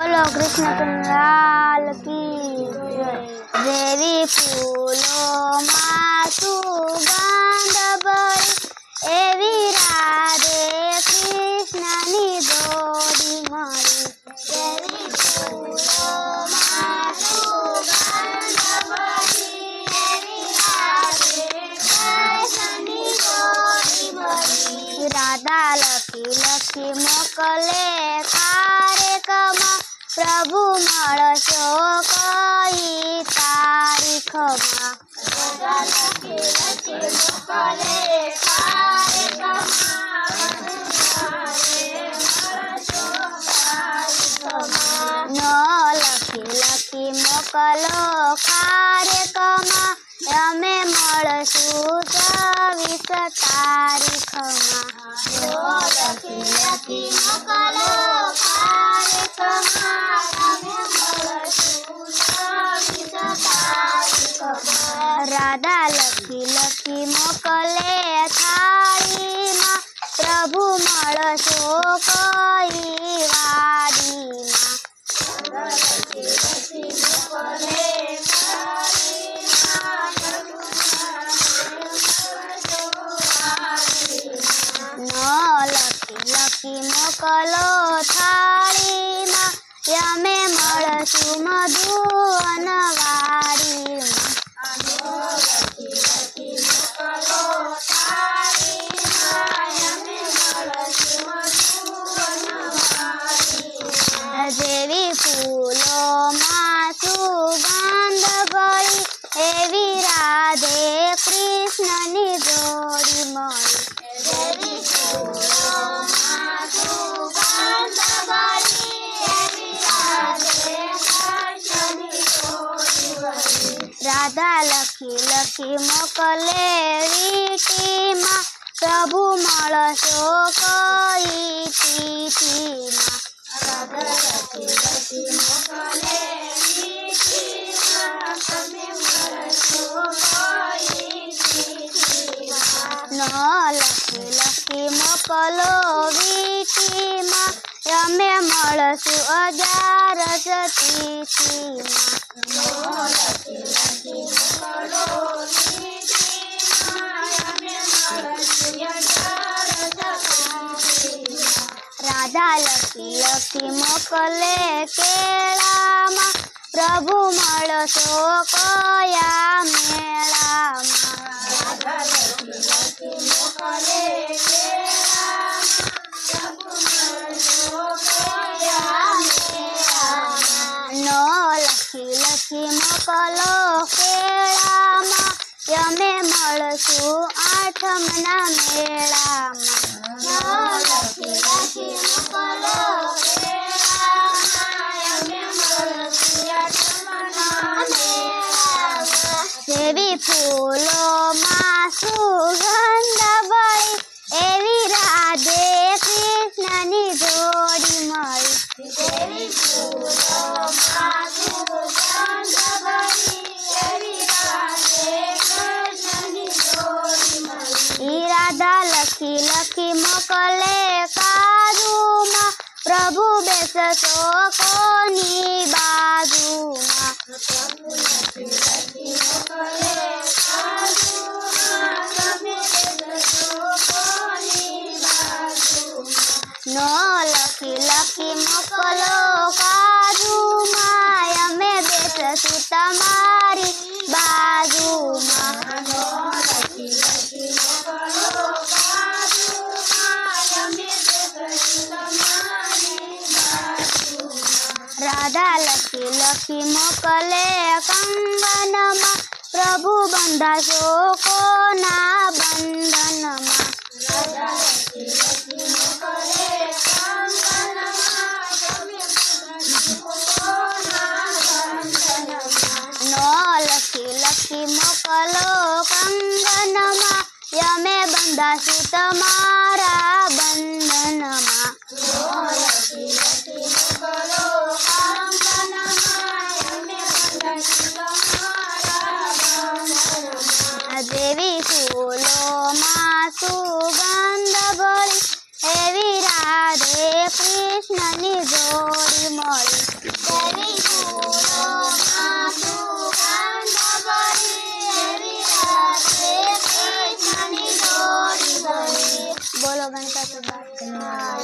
બોલો, કૃષ્ણ કનલાલ કી જય. દેવી ફૂલોમાં સુગંધ ભરી, એવી રાધે કૃષ્ણની દોડી મળી રાધા લખી લખી મોકલે પ્રભુ મળશો કઈ તારીખમાં. ન લખી લખી મોકલો કાર્યક્રમમાં. અમે મળશું ચોવીસ તારીખમાં. લખી લખી મોકલો રાધા લખી લખી મોકલે વીટીમાં પ્રભુ મળશો કઈ ચીઠીમાં ન લખી લખી મોકલો વીટીમાં અમે મળશું અગિયારસ તિથિમાં રાધા લખી લખી મોકલે કેળામાં પ્રભુ મળશો કયા મેળામાં. ન લખી લખી મોકલો કેળામાં યમે મળશું આઠમના મેળામાં. ન લખી લખી મોકલે કાજુમાં પ્રભુ બેસશો કોની બાજુમાં ન લખી લખી મોકલો કાજુમાં લખી મોકલે કંગનમાં પ્રભુ બંધાશો કોના બંધનમાં ન લખી લખી મોકલો કંગનમાં યમે બંધાશું તમારા કૃષ્ણ લાલ